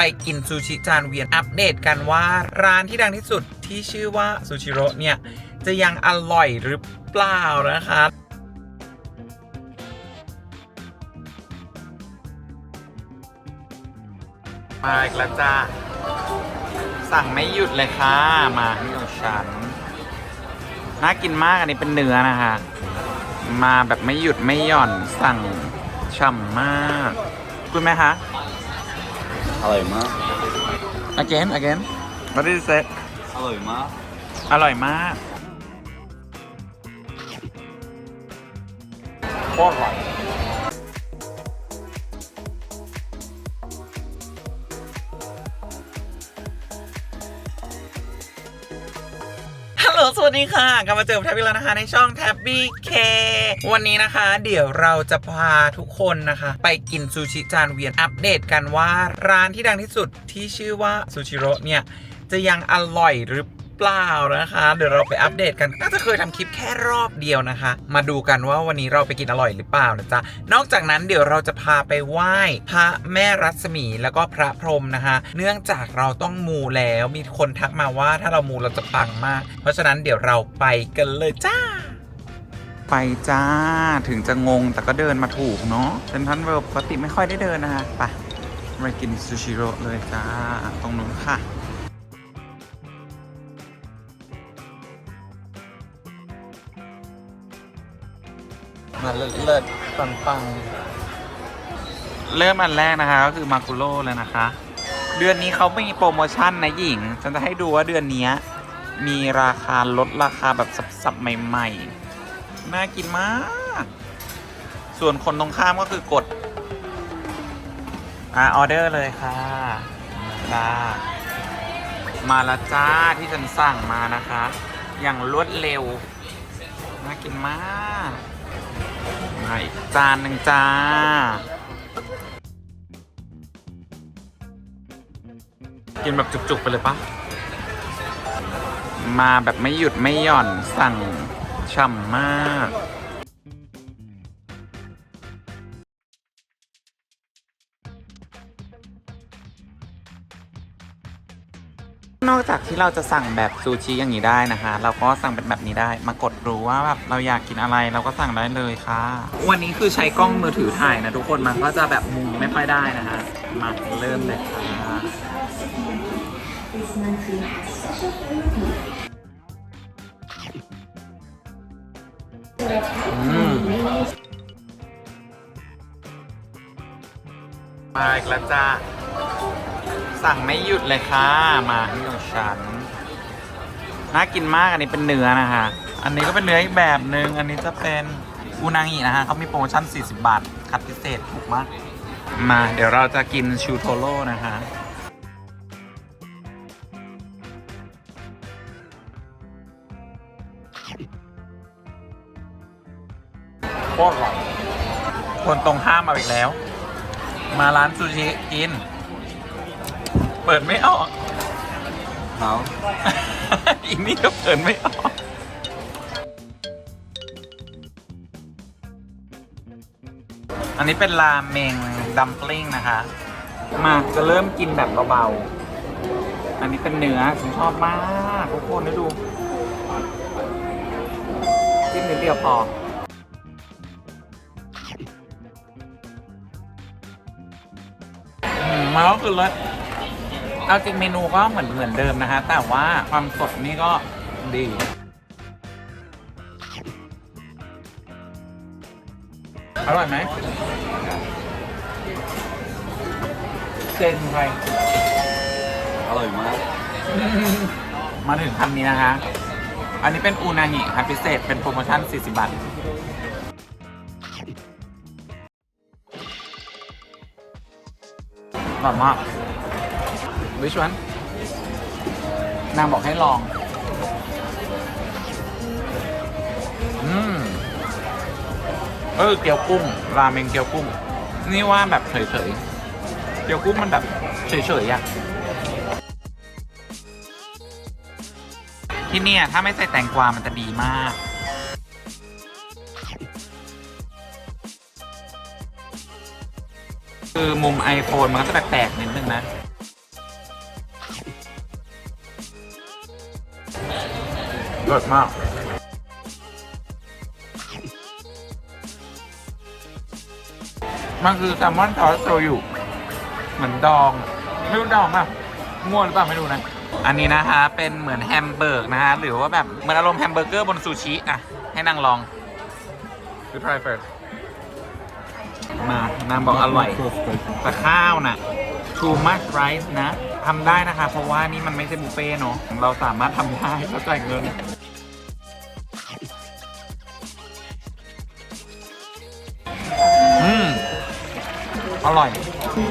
ไปกินซูชิจานเวียนอัปเดตกันว่าร้านที่ดังที่สุดที่ชื่อว่าซูชิโร่เนี่ย จะยังอร่อยหรือเปล่านะคะมาอีกแล้วจ้าสั่งไม่หยุดเลยค่ะ มาที่ของฉัน น่ากินมากอันนี้เป็นเนื้อนะคะ มาแบบไม่หยุดไม่หย่อนสั่งฉ่ำมาก คุณไหมคะ อร่อยมาก again again what did you say อร่อยมาก อร่อยมากโคตรอร่อย สวัสดีค่ะ กลับมาเจอกับแท็บบี้แล้วนะคะ ในช่องแท็บบี้เควันนี้นะคะ เดี๋ยวเราจะพาทุกคนนะคะ ไปกินซูชิจานเวียนอัปเดตกันว่าร้านที่ดังที่สุดที่ชื่อว่าซูชิโร่เนี่ย จะยังอร่อยหรือเปล่านะคะ เดี๋ยวเราไปอัปเดตกันน่าจะเคยทำคลิปแค่รอบเดียวนะคะ มาดูกันว่าวันนี้เราไปกินอร่อยหรือเปล่านะจ๊ะนอกจากนั้นเดี๋ยวเราจะพาไปไหว้พระแม่รัศมีแล้วก็พระพรหมนะคะ เนื่องจากเราต้องมูแล้วมีคนทักมาว่าถ้าเรามูเราจะปังมาก เพราะฉะนั้นเดี๋ยวเราไปกันเลยจ้าไปจ้าถึงจะงงแต่ก็เดินมาถูกเนาะเซนทันเวิลด์ปกติไม่ค่อยได้เดินนะคะไปไปกินซูชิโร่เลยจ้าตรงนู้นค่ะ มาเลิศเลิศปังปังเริ่มอันแรกนะคะ ก็คือมาคุโร่เลยนะคะ เดือนนี้เขาไม่มีโปรโมชั่นนะหญิง ฉันจะให้ดูว่าเดือนนี้มีราคาลดราคาแบบสับๆใหม่ๆ น่ากินมาก ส่วนคนตรงข้ามก็คือกดอ่าออเดอร์เลยค่ะจ้ามาละจ้าที่ฉันสั่งมานะคะ อย่างรวดเร็ว น่ากินมาก มาอีกจานหนึ่งจ้า กินแบบจุกๆ ไปเลยปะมาแบบไม่หยุดไม่หย่อนสั่งฉ่ำมาก นอกจากที่เราจะสั่งแบบซูชิอย่างนี้ได้นะคะ เราก็สั่งเป็นแบบนี้ได้ มากดดูว่าแบบเราอยากกินอะไรเราก็สั่งได้เลยค่ะ วันนี้คือใช้กล้องมือถือถ่ายนะทุกคนมันก็จะแบบมุมไม่ค่อยได้นะคะมาเริ่มเลยค่ะอืมมาอีกแล้วจ้าสั่งไม่หยุดเลยค่ะ มาที่ขอ งฉันน่ากินมากอันนี้เป็นเนื้อนะคะ อันนี้ก็เป็นเนื้ออีกแบบหนึ่งอันนี้จะเป็นอูนางินะฮะเขามีโปรโมชั่น 40 บาท คัดพิเศษถูกมาก มาเดี๋ยวเราจะกินชูโทโร่นะคะโคตรอร่อยคนตรงข้ามมาอีกแล้ว มาร้านซูชิกิน เปิดไม่ออก เขาอีนี่ก็เปิดไม่ออกอันนี้เป็นราเมงดัมปลิ้งนะคะ มาจะเริ่มกินแบบเบาๆ อันนี้เป็นเนื้อฉันชอบมากทุกคนได้ดูจิ้มนิดเดียวพออืมมันก็คือรส เอาจริงเมนูก็เหมือนเหมือนเดิมนะฮะ แต่ว่าความสดนี่ก็ดีอร่อยไหมเจนใครอร่อยมาก มาถึงคำนี้นะคะ อันนี้เป็นอูนางิครับพิเศษ เป็นโปรโมชั่น 40 บาทอร่อยมาก วิชวันนางบอกให้ลอง อืม เออ เกี๊ยวกุ้ง ราเมงเกี๊ยวกุ้ง นี่ว่าแบบเฉยๆ เกี๊ยวกุ้งมันแบบเฉยๆอะที่เนี่ยถ้าไม่ใส่แตงกวา มันจะดีมากคือมุม iPhone มันก็จะแปลกๆนิดนึงนะ รสมาก มันคือแซลมอนทอสโชยุเหมือนดอง ไม่รู้ดองป่ะง่วนหรือเปล่าไม่รู้นะ อันนี้นะคะ เป็นเหมือนแฮมเบอร์กนะฮะ หรือว่าแบบเหมือนอารมณ์แฮมเบอร์เกอร์บนซูชิอะ ให้นางลองดู try first มานางบอกอร่อย แต่ข้าวน่ะ too much rice นะทำได้นะคะ เพราะว่านี่มันไม่ใช่บุฟเฟ่ต์เนาะ เราสามารถทำได้แล้วจ่ายเงิน อร่อย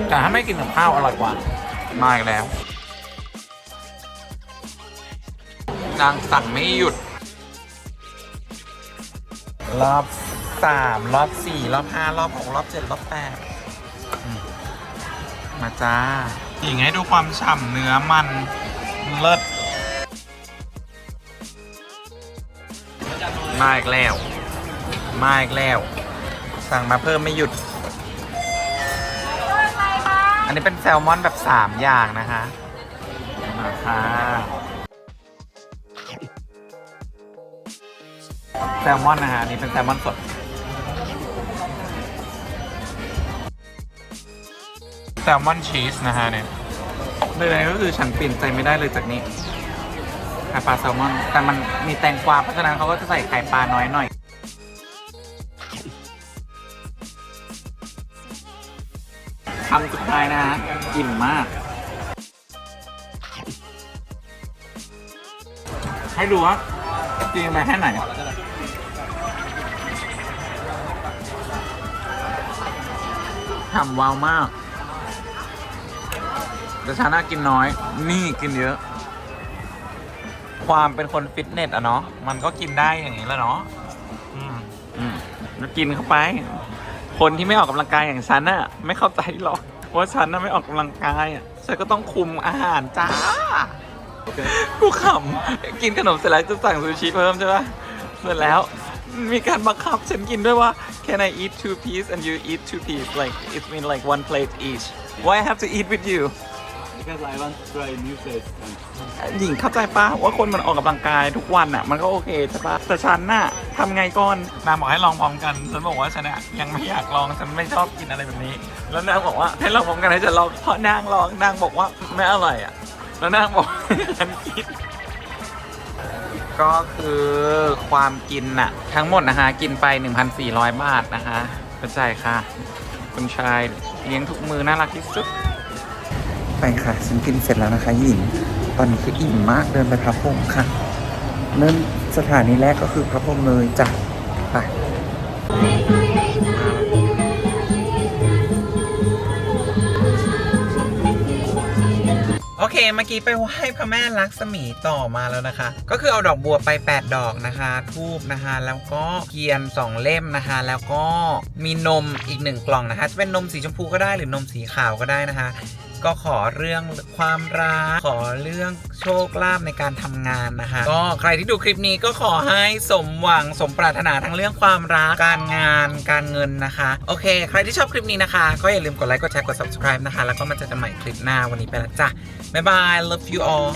แต่ถ้าไม่กินกับข้าวอร่อยกว่า มาอีกแล้ว นางสั่งไม่หยุด รอบสามรอบสี่รอบห้ารอบหกรอบเจ็ดรอบแปดมมาจ้าหญิงให้ดูความฉ่ำเนื้อมันเลิศมาอีกแล้ว มาอีกแล้ว สั่งมาเพิ่มไม่หยุด อันนี้เป็นแซลมอนแบบ 3 อย่างนะคะมาค่ะแซลมอนนะคะอันนี้เป็นแซลมอนสดแซลมอนชีสนะฮะเนี่ยใดๆก็คือฉันเปลี่ยนใจไม่ได้เลยจากนี้ไข่ปลาแซลมอน แต่มันมีแตงกวาเพราะฉะนั้นเขาก็จะใส่ไข่ปลาน้อยหน่อยายนะฮะอิ่มมาก ให้ดูว่าจริงไปแค่ไหนทำวาวมากแต่ชาน่ากินน้อย นี่กินเยอะ ความเป็นคนฟิตเนสอะเนาะ มันก็กินได้อย่างนี้แล้วเนาะ อืม อืมแล้วกินเข้าไป คนที่ไม่ออกกำลังกายอย่างฉันน่ะ ไม่เข้าใจหรอก ว่าฉันน่ะไม่ออกกำลังกายอะฉันก็ต้องคุมอาหารจ้า กูขำกินขนมเสร็จแล้วจะสั่งซูชิเพิ่มใช่ปะเสร็จแล้วมีการบังคับฉันกินด้วยว่า can I eat two piece and you eat two piece like it's mean like one plate each why I have to eat with you because I want to try new place and หญิงเข้าใจปะว่าคนมันออกกำลังกายทุกวันอะ มันก็โอเคใช่ปะแต่ฉันน่ะทำไงก่อนนางบอกให้ลองพร้อมกันฉันบอกว่าฉันอะยังไม่อยากลองฉันไม่ชอบกินอะไรแบบนี้ แล้วนางบอกว่าให้ลองพร้อมกันให้ฉันลองเพราะนางลองนางบอกว่าไม่อร่อยอะแล้วนางบอกฉันกินก็คือความกินน่ะ ทั้งหมดนะคะกินไป 1,400 บาทนะคะเข้าใจค่ะ คุณชายเลี้ยงทุกมือน่ารักที่สุด ไปค่ะฉันกินเสร็จแล้วนะคะหญิงตอนนี้คืออิ่มมากเดินไปพระพรมค่ะ เริ่มสถานีแรกก็คือพระพรมเลยจ้ะไปโอเค เมื่อกี้ไปไหว้พระแม่ลักษมีต่อมาแล้วนะคะ ก็คือเอาดอกบัวไป 8 ดอกนะคะ ทูบนะคะ แล้วก็เทียน 2 เล่มนะคะ แล้วก็มีนมอีกหนึ่งกล่องนะคะ จะเป็นนมสีชมพูก็ได้หรือนมสีขาวก็ได้นะคะก็ขอเรื่องความรักขอเรื่องโชคลาภในการทำงานนะคะก็ใครที่ดูคลิปนี้ก็ขอให้สมหวังสมปรารถนาทั้งเรื่องความรักการงานการเงินนะคะ โอเค ใครที่ชอบคลิปนี้นะคะ ก็อย่าลืมกดไลค์กดแชร์กด subscribe นะคะ แล้วก็มาเจอกันใหม่คลิปหน้าวันนี้ไปแล้วจ้ะบ๊ายบาย love you all